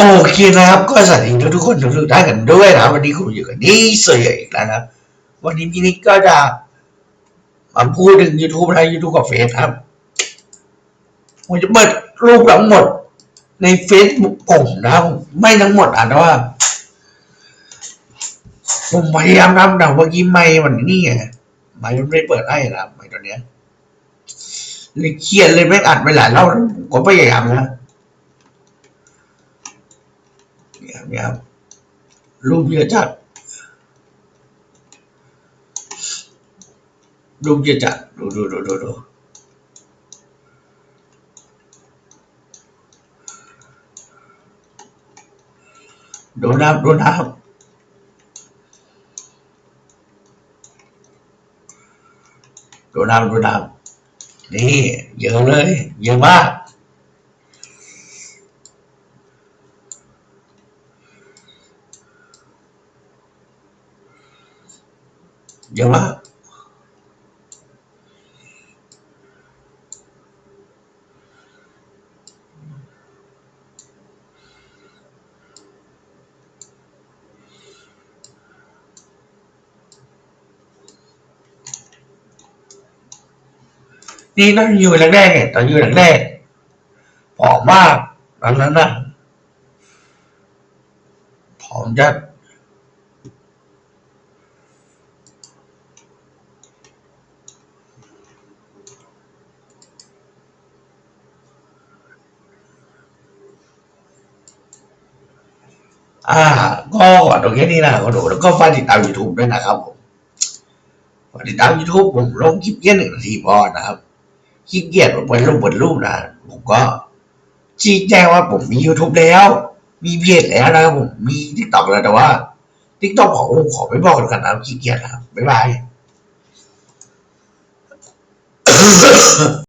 โอเคนะครับ ก็สวัสดีทุกๆคนทุกท่านกันด้วยนะวันนี้คุณอยู่กับนี่เสยอีกแล้วนะวันนี้พี่นิกก็จะมาพูดถึง YouTube และ YouTube กับเฟซครับผมจะเปิดรูปทั้งหมดใน Facebook ผมนะครับไม่ทั้งหมดอะแต่ว่า ผมพยายามทำแต่เมื่อกี้ไม่มันนี่ไงไม่ไม่เปิดให้นะไม่ตอนเนี้ยเลยเครียดเลยไม่อัดไปหลายรอบแล้วผมก็พยายามนะ เนี่ยครับรูปเยอะจัด รูปเยอะจัด ดูดูดูดูดูดูน้ำดูน้ำดูน้ำดูน้ำนี่เยอะเลย เยอะมาก เยอะมากนี่นั่นอยู่แรกๆเนี่ยตอนอยู่แรกๆผอมมากตอนนั้นนะผอมจัด อ่า ก็ขอตรงแค่นี้นะครับขอดูแล้วก็ฝากติดตาม YouTube ด้วยนะครับผมฝากติดตาม YouTube ผมลงคลิปแค่หนึ่งนาทีพอนะครับขี้เกียจผมไปลงบนรูปนะผมก็ชี้แจงว่าผมมี YouTube แล้ว มีเพจแล้วนะครับผมมี TikTok แล้วแต่ว่า TikTok ขอขอไม่บอกกันนะขี้เกียจนะครับ บ๊ายบาย